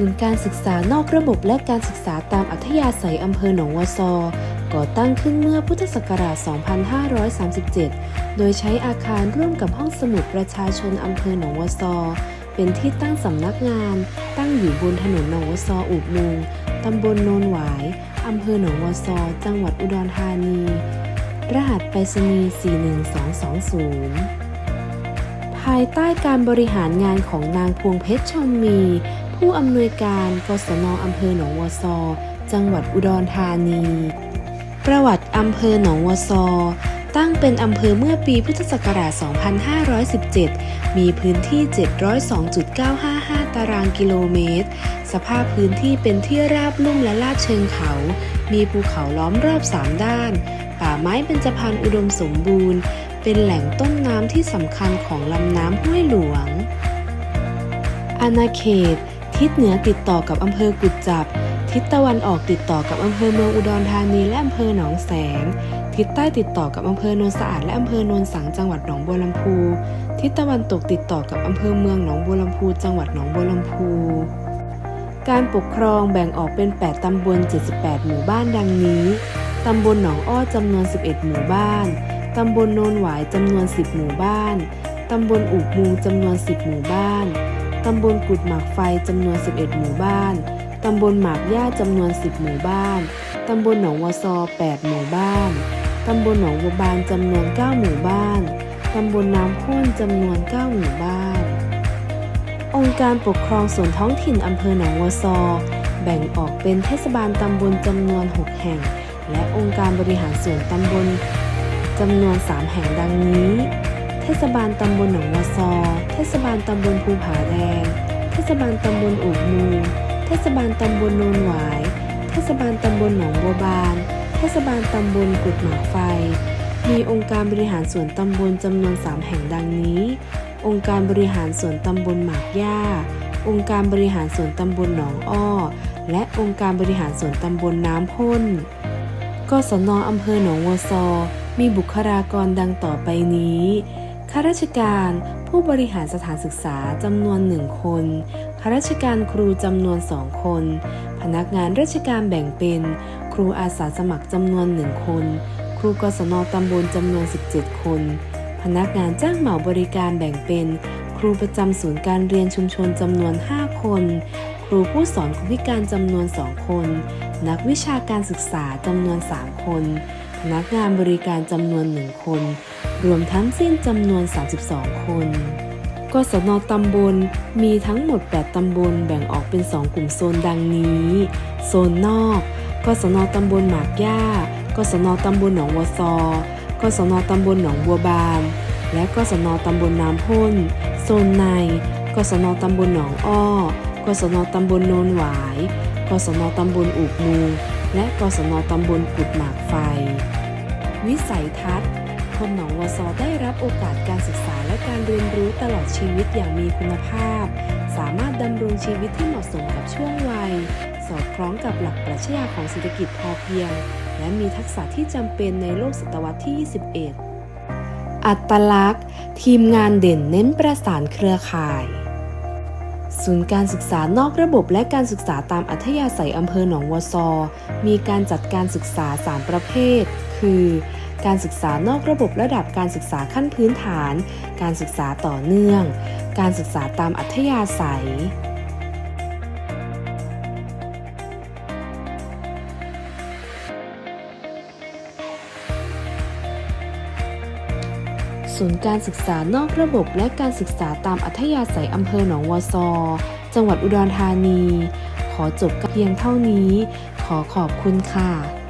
ศูนย์การศึกษานอกระบบและการศึกษาตามอัธยาศัยอำเภอหนองวัวซอก่อตั้งขึ้นเมื่อพุทธศักราช 2537 โดยใช้อาคารร่วมกับห้องสมุดประชาชนอำเภอหนองวัวซอเป็นที่ตั้งสำนักงาน ตั้งอยู่บนถนนหนองวัวซออุบมุงตำบลโนนหวายอำเภอหนองวัวซอจังหวัดอุดรธานี รหัสไปรษณีย์ 41220 ภายใต้การบริหารงานของนางพวงเพชรชมมี ผู้อำนวยการกศนอำเภอหนองวัวซอ จังหวัดอุดรธานี ประวัติอำเภอหนองวัวซอ ตั้งเป็นอำเภอเมื่อปีพุทธศักราช 2517 มีพื้นที่ 702.955 ตารางกิโลเมตร สภาพพื้นที่เป็นที่ราบลุ่มและลาดเชิงเขา มีภูเขาล้อมรอบ 3 ด้าน ป่าไม้เบญจพรรณอุดมสมบูรณ์ เป็นแหล่งต้นน้ำที่สำคัญของลำน้ำห้วยหลวงอาณาเขต ทิศเหนือติดต่อกับอำเภอกุดจับ ทิศตะวันออกติดต่อกับอำเภอเมืองอุดรธานีและอำเภอหนองแสง ทิศใต้ติดต่อกับอำเภอโนนสะอาดและอำเภอโนนสังจังหวัดหนองบัวลำพู ทิศตะวันตกติดต่อกับอำเภอเมืองหนองบัวลำพู จังหวัดหนองบัวลำพู การปกครองแบ่งออกเป็น 8 ตำบล 78 หมู่บ้านดังนี้ ตำบลหนองอ้อจำนวน 11 หมู่บ้าน ตำบลโนนหวายจำนวน 10 หมู่บ้าน ตำบลอุกมูจำนวน 10 หมู่บ้าน ตำบลกุดหมากไฟจำนวน 11 หมู่บ้าน ตำบลหมากย่าจำนวน 10 หมู่บ้าน ตำบลหนองวซอ 8 หมู่บ้าน ตำบลหนองวบานจำนวน 9 หมู่บ้าน ตำบลน้ำพ่นจำนวน 9 หมู่บ้าน องค์การปกครองส่วนท้องถิ่นอำเภอหนองวัวซอ แบ่งออกเป็นเทศบาลตำบลจำนวน 6 แห่ง และองค์การบริหารส่วนตำบลจำนวน 3 แห่งดังนี้ เทศบาลตำบลหนองวัวซอ เทศบาลตำบลภูผาแดง เทศบาลตำบลอุบมูลเทศบาลตำบลโนนหวาย เทศบาลตำบลหนองบัวบาน เทศบาลตำบลกุดหมากไฟ มีองค์การบริหารส่วนตำบลจำนวน 3 แห่งดังนี้ องค์การบริหารส่วนตำบลหมากย่า องค์การบริหารส่วนตำบลหนองอ้อ และองค์การบริหารส่วนตำบลน้ำพ่นกศนอำเภอหนองวัวซอ มีบุคลากรดังต่อไปนี้ ข้าราชการ ผู้บริหารสถานศึกษาจำนวนหนึ่งคน ข้าราชการครูจำนวนสองคน พนักงานราชการแบ่งเป็น ครูอาสาสมัครจำนวนหนึ่งคน ครูกศนตำบลจำนวน 17 คน พนักงานจ้างเหมาบริการแบ่งเป็น ครูประจำศูนย์การเรียนชุมชนจำนวน 5 คน ครูผู้สอนคนพิการจำนวน2คน นักวิชาการศึกษาจำนวน 3 คน พนักงานบริการจำนวน1คน รวมทั้งสิ้นจำนวน 32 คน กศนตำบลมีทั้งหมด 8 ตำบลแบ่งออกเป็น 2 กลุ่มโซนดังนี้ โซนนอก กศนตำบลหมากย่ากศนตำบลหนองวัวซอกศนตำบลหนองบัวบาน และกศนตำบลน้ำพ่น โซนใน กศนตำบลหนองอ้อ กศนตำบลโนนหวาย กศนตำบลอุกมู และกศนตำบลกุดหมากไฟ วิสัยทัศน์ คนหนองวัวซอได้รับโอกาสการศึกษาและการเรียนรู้ตลอดชีวิตอย่างมีคุณภาพ สามารถดำรงชีวิตที่เหมาะสมกับช่วงวัย สอดคล้องกับหลักปรัชญาของเศรษฐกิจพอเพียง และมีทักษะที่จำเป็นในโลกศตวรรษที่ 21 อัตลักษณ์ ทีมงานเด่นเน้นประสานเครือข่ายศูนย์การศึกษานอกระบบและการศึกษาตามอัธยาศัยอำเภอหนองวัวซอ มีการจัดการศึกษา 3 ประเภท คือ การศึกษานอกระบบระดับการศึกษาขั้นพื้นฐาน การศึกษาต่อเนื่อง การศึกษาตามอัธยาศัยศูนย์การศึกษานอกระบบและการศึกษาตามอัธยาศัยอำเภอหนองวัวซอ จังหวัดอุดรธานี ขอจบเพียงเท่านี้ ขอขอบคุณค่ะ